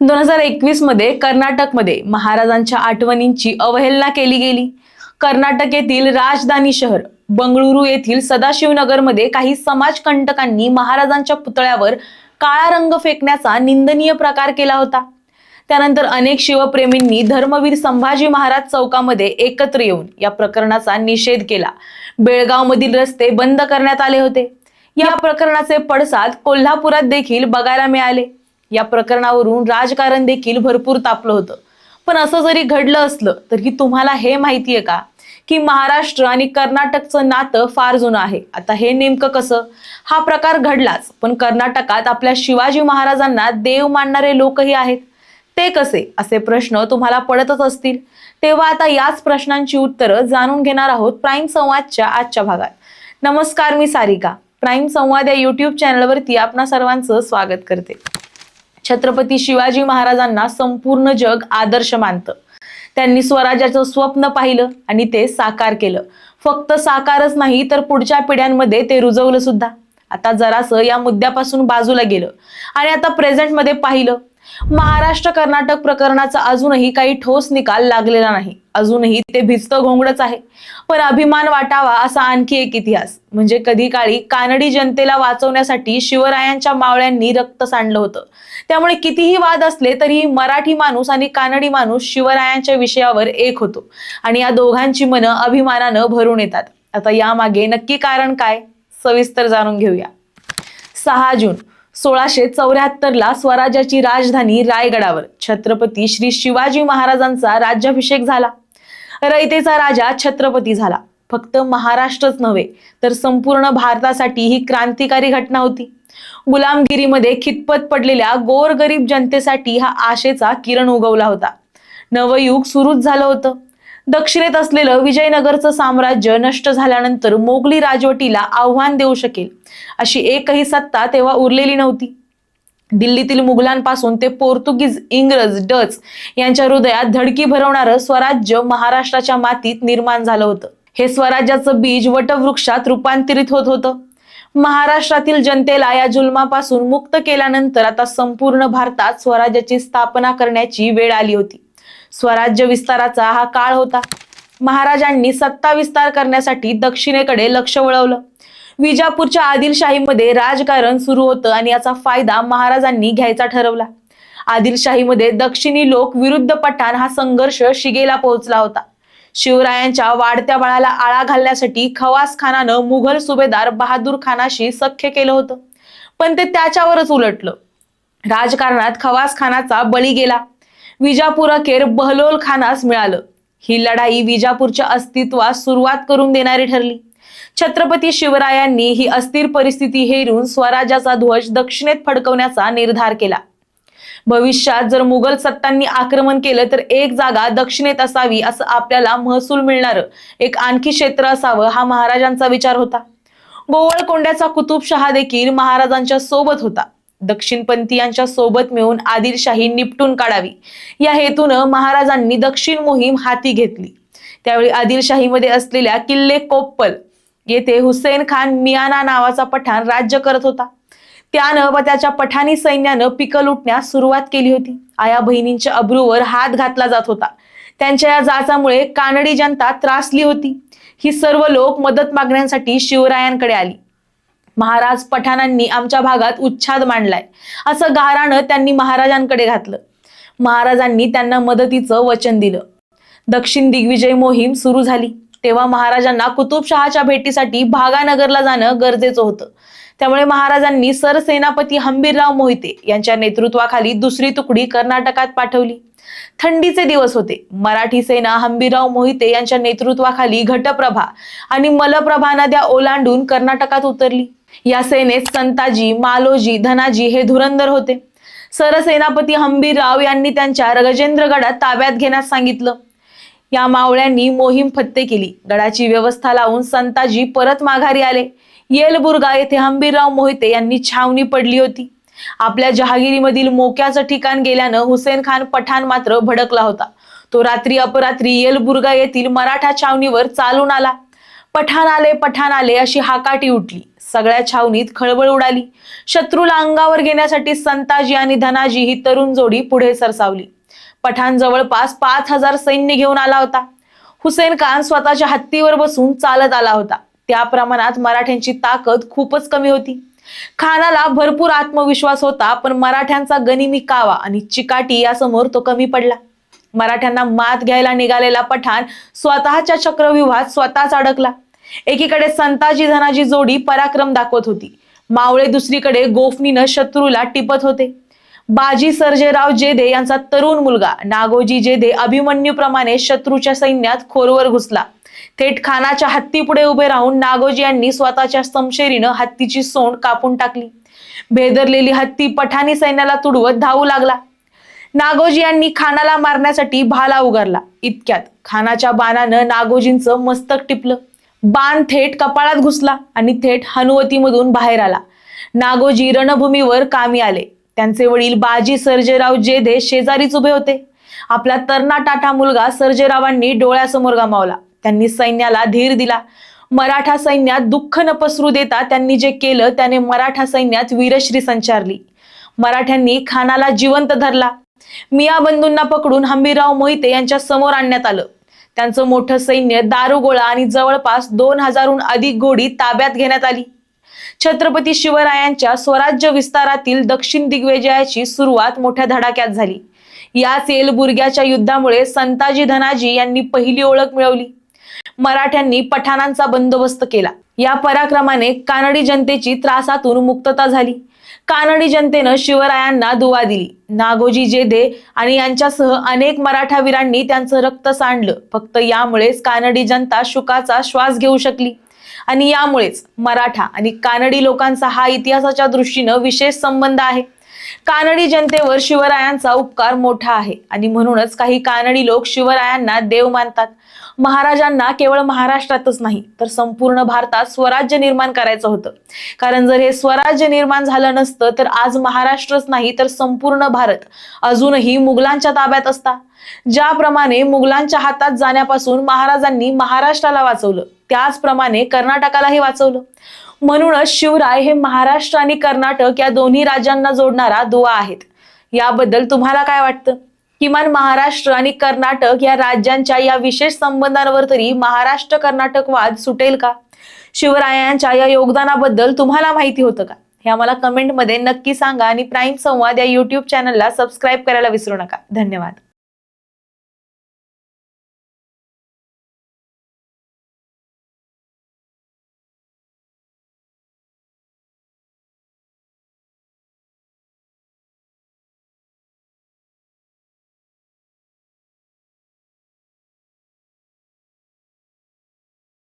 दोन हजार एकवीसमध्ये कर्नाटकमध्ये महाराजांच्या आठवणींची अवहेलना केली गेली. कर्नाटक येथील राजधानी शहर बंगळुरू येथील सदाशिवनगरमध्ये काही समाजकंटकांनी महाराजांच्या पुतळ्यावर काळा रंग फेकण्याचा निंदनीय प्रकार केला होता. त्यानंतर अनेक शिवप्रेमींनी धर्मवीर संभाजी महाराज चौकामध्ये एकत्र येऊन या प्रकरणाचा निषेध केला. बेळगावमधील रस्ते बंद करण्यात आले होते. या प्रकरणाचे पडसाद कोल्हापुरात देखील बघायला मिळाले. या प्रकरणावरून राजकारण देखील भरपूर तापलं होतं. पण असं जरी घडलं असलं तरी तुम्हाला हे माहितीये का? की महाराष्ट्र आणि कर्नाटकचं नातं फार जुनं आहे. आता हे नेमकं कसं? हा प्रकार घडलाच पण कर्नाटकात आपल्या शिवाजी महाराजांना देव मानणारे लोकही आहेत. ते कसे? असे प्रश्न तुम्हाला पडतच असतील. तेव्हा आता याच प्रश्नांची उत्तरं जाणून घेणार आहोत प्राईम संवादच्या आजच्या भागात. नमस्कार मी सारिका. प्राईम संवाद या युट्यूब चॅनलवरती आपणा सर्वांचं स्वागत करते. छत्रपती शिवाजी महाराजांना संपूर्ण जग आदर्श मानतं. त्यांनी स्वराज्याचं स्वप्न पाहिलं आणि ते साकार केलं. फक्त साकारच नाही तर पुढच्या पिढ्यांमध्ये ते रुजवलं सुद्धा. आता जरासं या मुद्द्यापासून बाजूला गेलं. आणि आता प्रेझेंटमध्ये पाहिलं महाराष्ट्र कर्नाटक प्रकरणाचा अजूनही काही ठोस निकाल लागलेला नाही. अजूनही ते भिजतं घोंगडच आहे. पण अभिमान वाटावा असा आणखी एक इतिहास. म्हणजे कधी काळी कानडी जनतेला वाचवण्यासाठी शिवरायांच्या मावळ्यांनी रक्त सांडलं होतं. त्यामुळे कितीही वाद असले तरी मराठी माणूस आणि कानडी माणूस शिवरायांच्या विषयावर एक होतो. आणि या दोघांची मनं अभिमानानं भरून येतात. आता यामागे नक्की कारण काय? सविस्तर जाणून घेऊया. सहा जून. सोळाशे चौऱ्याहत्तर ला स्वराज्याची राजधानी रायगडावर. छत्रपती श्री शिवाजी महाराजांचा राज्याभिषेक झाला. रयतेचा राजा छत्रपती झाला. फक्त महाराष्ट्रच नव्हे तर संपूर्ण भारतासाठी ही क्रांतिकारी घटना होती. गुलामगिरीमध्ये खितपत पडलेल्या गोरगरीब जनतेसाठी हा आशेचा किरण उगवला होता. नवयुग सुरूच झालं होतं. दक्षिणेत असलेलं विजयनगरचं साम्राज्य नष्ट झाल्यानंतर मोगली राजवटीला आव्हान देऊ शकेल अशी एकही सत्ता तेव्हा उरलेली नव्हती. दिल्लीतील मुघलांपासून ते पोर्तुगीज इंग्रज डच यांच्या हृदयात धडकी भरवणारं स्वराज्य महाराष्ट्राच्या मातीत निर्माण झालं होतं. हे स्वराज्याचं बीज वटवृक्षात रूपांतरित होत होतं. महाराष्ट्रातील जनतेला या जुलमापासून मुक्त केल्यानंतर आता संपूर्ण भारतात स्वराज्याची स्थापना करण्याची वेळ आली होती. स्वराज्य विस्ताराचा हा काळ होता. महाराजांनी सत्ता विस्तार करण्यासाठी दक्षिणेकडे लक्ष वळवलं. विजापूरच्या आदिलशाहीमध्ये राजकारण सुरू होतं आणि याचा फायदा महाराजांनी घ्यायचा ठरवला. आदिलशाहीमध्ये दक्षिणी लोक विरुद्ध पठाण हा संघर्ष शिगेला पोहोचला होता. शिवरायांच्या वाढत्या बळाला आळा घालण्यासाठी खवास खानानं मुघल सुभेदार बहादूर खानाशी सख्य केलं होतं. पण ते त्याच्यावरच उलटलं. राजकारणात खवास खानाचा बळी गेला. विजापूर अखेर बहलोल खानास मिळालं. ही लढाई विजापूरच्या अस्तित्वास सुरुवात करून देणारी ठरली. छत्रपती शिवरायांनी ही अस्थिर परिस्थिती हेरून स्वराज्याचा ध्वज दक्षिणेत फडकवण्याचा निर्धार केला. भविष्यात जर मुघल सत्तांनी आक्रमण केलं तर एक जागा दक्षिणेत असावी असं आपल्याला महसूल मिळणार एक आणखी क्षेत्र असावं हा महाराजांचा विचार होता. गोवळकोंड्याचा कुतुबशहा देखील महाराजांच्या सोबत होता. दक्षिणपंथीयांच्या सोबत मिळून आदिलशाही निपटून काढावी. या हेतूनं महाराजांनी दक्षिण मोहीम हाती घेतली. त्यावेळी आदिलशाहीमध्ये असलेल्या किल्ले कोप्पल येथे हुसेन खान मियाना नावाचा पठाण राज्य करत होता. त्यानं व त्याच्या पठाणी सैन्यानं पिकं लुटण्यास सुरुवात केली होती. आया बहिणींच्या अब्रूवर हात घातला जात होता. त्यांच्या या जाचामुळे कानडी जनता त्रासली होती. ही सर्व लोक मदत मागण्यासाठी शिवरायांकडे आली. महाराज पठाणांनी आमच्या भागात उच्छाद मांडलाय. असं गाराणं त्यांनी महाराजांकडे घातलं. महाराजांनी त्यांना मदतीचं वचन दिलं. दक्षिण दिग्विजय मोहीम सुरू झाली. तेव्हा महाराजांना कुतुबशहाच्या भेटीसाठी भागानगरला जाणं गरजेचं होतं. त्यामुळे महाराजांनी सरसेनापती हंबीरराव मोहिते यांच्या नेतृत्वाखाली दुसरी तुकडी कर्नाटकात पाठवली. थंडीचे दिवस होते. मराठी सेना हंबीरराव मोहिते यांच्या नेतृत्वाखाली घटप्रभा आणि मलप्रभा नद्या ओलांडून कर्नाटकात उतरली. या सेनेत संताजी मालोजी धनाजी हे धुरंधर होते. सरसेनापती हंबीरराव यांनी त्यांच्या गजेंद्रगडात ताब्यात घेण्यास सांगितलं. या मावळ्यांनी मोहीम फत्ते केली. गडाची व्यवस्था लावून संताजी परत माघारी आले. येलबुर्गा येथे हंबीरराव मोहिते यांनी छावणी पडली होती. आपल्या जहागिरीमधील मोक्याचं ठिकाण गेल्यानं हुसेन खान पठाण मात्र भडकला होता. तो रात्री अपरात्री येलबुर्गा येथील मराठा छावणीवर चालून आला. पठाण आले पठाण आले अशी हाकाटी उठली. सगळ्या छावणीत खळबळ उडाली. शत्रूला अंगावर घेण्यासाठी संताजी आणि धनाजी ही तरुण जोडी पुढे सरसावली. पठाण जवळपास पाच हजार सैन्य घेऊन आला होता. हुसेन खान स्वतःच्या हत्तीवर बसून चालत आला होता. त्या प्रमाणात मराठ्यांची ताकद खूपच कमी होती. खानाला भरपूर आत्मविश्वास होता पण मराठ्यांचा गनिमी कावा आणि चिकाटी यासमोर तो कमी पडला. मराठ्यांना मात घ्यायला निघालेला पठाण स्वतःच्या चक्रव्यूहात स्वतःच अडकला. एकीकडे संताजी धनाजी जोडी पराक्रम दाखवत होती. मावळे दुसरीकडे गोफणीनं शत्रूला टिपत होते. बाजी सर्जेराव जेधे यांचा तरुण मुलगा नागोजी जेधे अभिमन्यूप्रमाणे शत्रूच्या सैन्यात खोरवर घुसला. थेट खानाच्या हत्तीपुढे उभे राहून नागोजी यांनी स्वतःच्या समशेरीनं हत्तीची सोंड कापून टाकली. भेदरलेली हत्ती पठाणी सैन्याला तुडवत धावू लागला. नागोजी यांनी खानाला मारण्यासाठी भाला उगारला. इतक्यात खानाच्या बाणानं नागोजींचं मस्तक टिपलं. बाण थेट कपाळात घुसला आणि थेट हनुवतीमधून बाहेर आला. नागोजी रणभूमीवर कामी आले. त्यांचे वडील बाजी सर्जेराव जेधे शेजारीच उभे होते. आपला तरणा टाटा मुलगा सर्जेरावांनी डोळ्यासमोर गमावला. त्यांनी सैन्याला धीर दिला. मराठा सैन्यात दुःख न पसरू देता त्यांनी जे केलं त्याने मराठा सैन्यात वीरश्री संचारली. मराठ्यांनी खानाला जिवंत धरला. मिया बंधूंना पकडून हंबीरराव मोहिते यांच्या समोर आणण्यात आलं. त्यांचं मोठं सैन्य दारुगोळा आणि जवळपास दोन हजारहून अधिक घोडी ताब्यात घेण्यात आली. छत्रपती शिवरायांच्या स्वराज्य विस्तारातील दक्षिण दिग्विजयाची सुरुवात मोठ्या धडाक्यात झाली. याच एलबुर्ग्याच्या युद्धामुळे संताजी धनाजी यांनी पहिली ओळख मिळवली. मराठ्यांनी पठाणांचा बंदोबस्त केला. या पराक्रमाने कानडी जनतेची त्रासातून मुक्तता झाली. कानडी जनतेनं शिवरायांना दुवा दिली. नागोजी जेधे आणि यांच्यासह अनेक मराठा वीरांनी त्यांचं रक्त सांडलं. फक्त यामुळेच कानडी जनता शुकाचा श्वास घेऊ शकली. आणि यामुळेच मराठा आणि कानडी लोकांचा हा इतिहासाच्या दृष्टीनं विशेष संबंध आहे. कानडी जनतेवर शिवरायांचा उपकार मोठा आहे आणि म्हणूनच काही कानडी लोक शिवरायांना देव मानतात. महाराजांना केवळ महाराष्ट्रातच नाही तर संपूर्ण भारतात स्वराज्य निर्माण करायचं होतं. कारण जर हे स्वराज्य निर्माण झालं नसतं तर आज महाराष्ट्रच नाही तर संपूर्ण भारत अजूनही मुघलांच्या ताब्यात असता. ज्याप्रमाणे मुघलांच्या हातात जाण्यापासून महाराजांनी महाराष्ट्राला वाचवलं त्याचप्रमाणे कर्नाटकालाही वाचवलं. म्हणूनच शिवराय हे महाराष्ट्र आणि कर्नाटक या दोन्ही राज्यांना जोडणारा दुवा आहेत. याबद्दल तुम्हाला काय वाटतं? किमान महाराष्ट्र आणि कर्नाटक या राज्यांच्या या विशेष संबंधांवर तरी महाराष्ट्र कर्नाटक वाद सुटेल का? शिवरायांच्या या योगदानाबद्दल तुम्हाला माहिती होतं का? हे आम्हाला कमेंटमध्ये नक्की सांगा आणि प्राईम संवाद या युट्यूब चॅनलला सबस्क्राईब करायला विसरू नका. धन्यवाद.